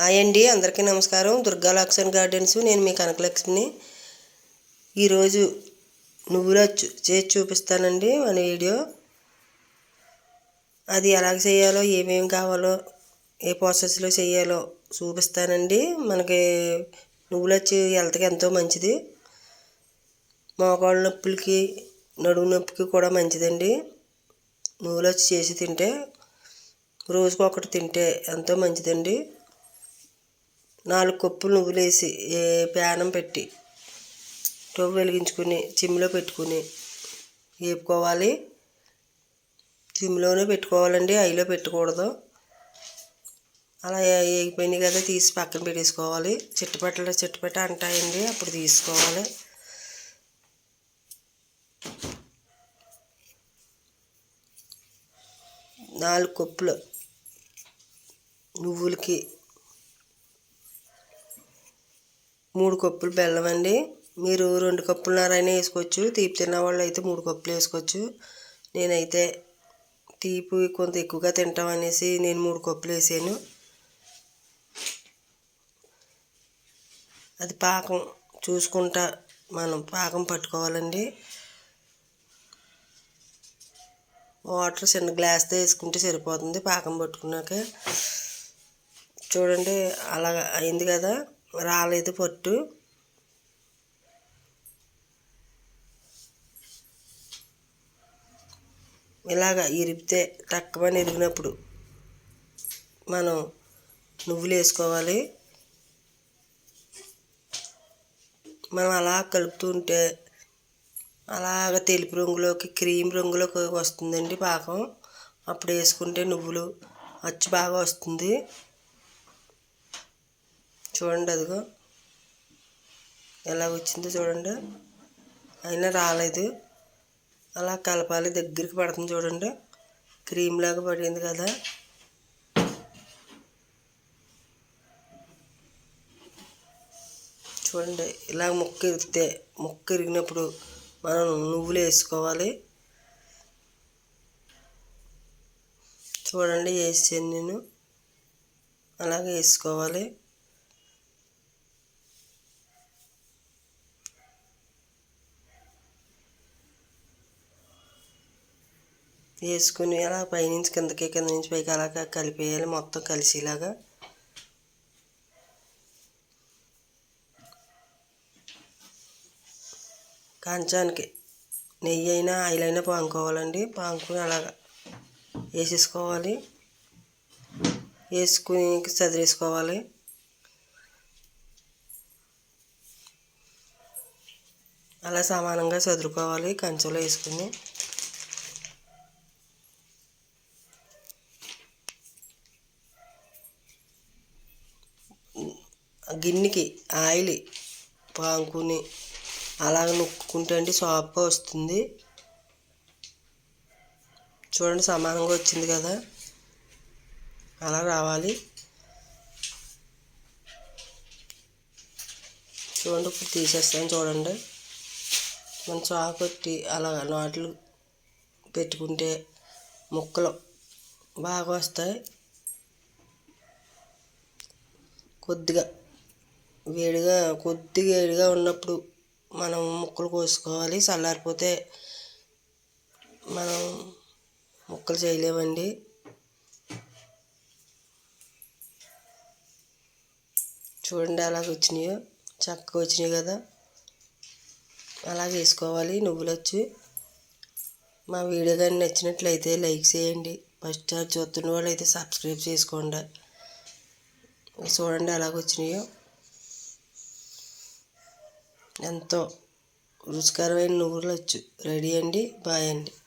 Hi అండి అందరికీ నమస్కారం. దుర్గా లక్షన్ గార్డెన్స్ నేను మీ కనకలక్ష్మిని. ఈరోజు నువ్వుల చేసి చూపిస్తానండి మన వీడియో. అది ఎలాగ చేయాలో ఏమేమి కావాలో ఏ ప్రాసెస్లో చేయాలో చూపిస్తానండి. మనకి నువ్వులొచ్చి హెల్త్కి ఎంతో మంచిది. మోకాళ్ళ నొప్పులకి నడుము నొప్పికి కూడా మంచిదండి. నువ్వులొచ్చి చేసి తింటే రోజుకు ఒకటి తింటే ఎంతో మంచిదండి. నాలుగు కప్పులు నువ్వులేసి ఏ ప్యానం పెట్టి స్టవ్ వెలిగించుకుని చిమ్లో పెట్టుకుని వేపుకోవాలి చిమ్లోనే పెట్టుకోవాలండి ఐలో పెట్టకూడదు. అలా వేగిపోయినాయి కదా తీసి పక్కన పెట్టేసుకోవాలి. చిట్టుపట్టలు చిట్టుపట్ట అంటాయండి అప్పుడు తీసుకోవాలి. నాలుగు కప్పులు నువ్వులకి మూడు కప్పులు బెల్లం అండి. మీరు రెండు కప్పులన్నరైనా వేసుకోవచ్చు. తీపి తిన్న వాళ్ళు అయితే మూడు కప్పులు వేసుకోవచ్చు. నేనైతే తీపి కొంత ఎక్కువగా తింటాం అనేసి నేను మూడు కప్పులు వేసాను. అది పాకం చూసుకుంటా మనం పాకం పట్టుకోవాలండి. వాటర్ చిన్న గ్లాస్తో వేసుకుంటే సరిపోతుంది పాకం పట్టుకున్నాక. చూడండి అలా అయింది కదా. రాలేదు పట్టు. ఇలాగ ఇరిపితే తక్కువ ఇరిగినప్పుడు మనం నువ్వులు వేసుకోవాలి. మనం అలా కలుపుతుంటే అలాగ తెలుపు రంగులోకి క్రీమ్ రంగులోకి వస్తుందండి పాకం. అప్పుడు వేసుకుంటే నువ్వులు అచ్చు బాగా వస్తుంది. చూడండి అదిగో ఎలా వచ్చిందో చూడండి. అయినా రాలేదు. అలా కలపాలి దగ్గరికి పడుతుంది చూడండి. క్రీమ్ లాగా పడింది కదా. చూడండి ఇలా ముక్క ఇరిగితే ముక్క ఇరిగినప్పుడు మనం నువ్వులు వేసుకోవాలి. చూడండి వేసాను నేను. అలాగే వేసుకోవాలి. వేసుకుని అలా పైనుంచి కిందకి కింద నుంచి పైకి అలాగా కలిపేయాలి. మొత్తం కలిసేలాగా. కంచానికి నెయ్యి అయినా ఆయిల్ అయినా పాముకోవాలండి పాముకుని అలాగా వేసేసుకోవాలి. వేసుకుని చదిరేసుకోవాలి అలా సమానంగా చదురుకోవాలి కంచెలో వేసుకుని. గిన్నెకి ఆయిల్ పాముకుని అలాగ నొక్కుంటే అండి సాఫ్ట్గా వస్తుంది. చూడండి సమానంగా వచ్చింది కదా. అలా రావాలి. చూడండి ఇప్పుడు తీసేస్తాను చూడండి. మన చాకు పెట్టి అలా నాట్లు పెట్టుకుంటే ముక్కలు బాగా వస్తాయి. కొద్దిగా వేడిగా కొద్దిగా వేడిగా ఉన్నప్పుడు మనం ముక్కలు కోసుకోవాలి. చల్లారిపోతే మనం ముక్కలు చేయలేమండి. చూడండి అలాగ వచ్చినాయో చక్కగా వచ్చినాయి కదా. అలా వేసుకోవాలి నువ్వులు వచ్చి మా వీడియో కానీ నచ్చినట్లయితే లైక్ చేయండి. ఫస్ట్ చూస్తున్న వాళ్ళు అయితే సబ్స్క్రైబ్ చేసుకోండి. చూడండి అలాగ వచ్చినాయో. ఎంతో రుచికరమైన నువ్వులు వచ్చు రెడీ అండి బాయ్ అండి.